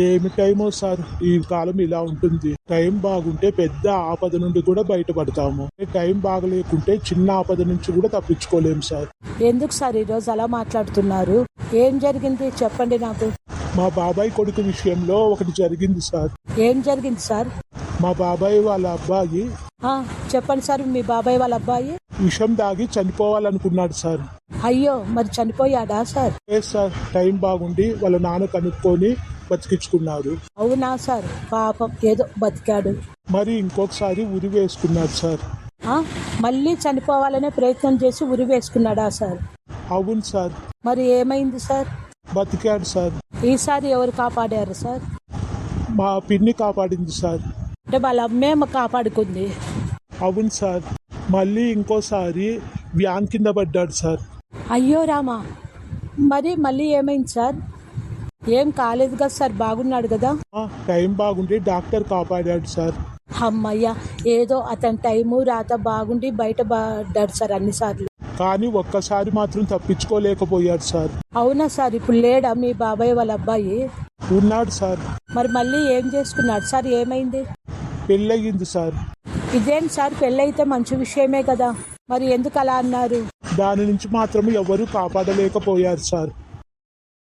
ఏమి టైమో సార్ ఈ కాలం ఇలా ఉంటుంది. టైం బాగుంటే పెద్ద ఆపద నుండి కూడా బయటపడతాము. టైం బాగలేకుంటే చిన్న ఆపద నుంచి కూడా తప్పించుకోలేం సార్ ఎందుకు సార్ ఈరోజు అలా మాట్లాడుతున్నారు? ఏం జరిగింది? చెప్పండి నాకు. మా బాబాయ్ కొడుకు విషయంలో ఒకటి జరిగింది సార్ ఏం జరిగింది సార్ మా బాబాయ్ వాళ్ళ అబ్బాయి చెప్పండి సార్ మీ బాబాయ్ వాళ్ళ అబ్బాయి? విషం దాగి చనిపోవాలనుకున్నాడు సార్ అయ్యో మరి చనిపోయాడా సార్ సార్ టైం బాగుండి వాళ్ళ నాన్న కనుక్కొని బతికించుకున్నారు అవునా సార్? పాపం ఏదో బతికాడు. మరి ఇంకొకసారి ఉరి వేసుకున్నాడు సార్. మళ్ళీ చనిపోవాలనే ప్రయత్నం చేసి ఉరి వేసుకున్నాడా సార్? అవును సార్. మరి ఏమైంది సార్? బతికాడు సార్. ఈసారి ఎవరు కాపాడారు సార్? మా పిన్ని కాపాడింది సార్. అంటే వాళ్ళ అమ్మే కాపాడుకుంది. అవును సార్. మళ్ళీ ఇంకోసారి వ్యాన్ కింద పడ్డాడు సార్. అయ్యో రామా. మరి మళ్ళీ ఏమైంది సార్? ఏం కాలేదు కదా సార్ బాగున్నాడు కదా? ఆ, టైం బాగుండి డాక్టర్ కాపాడాడు సార్. అమ్మయ్య ఏదో అతని టైము రాత బాగుండి బయట పడ్డాడు సార్ అన్నిసార్లు కానీ ఒక్కసారి మాత్రం తప్పించుకోలేకపోయాడు సార్. అవునా సార్ ఇప్పుడు లేడా మీ బాబాయ్ వాళ్ళ అబ్బాయి? ఉన్నాడు సార్. మరి మళ్ళీ ఏం చేసుకున్నాడు సార్ ఏమైంది? పెళ్ళయింది సార్. ఇదేం సార్ పెళ్ళైతే మంచి విషయమే కదా? మరి ఎందుకు అలా అన్నారు? దాని నుంచి మాత్రం ఎవరూ కాపాడలేకపోయారు సార్.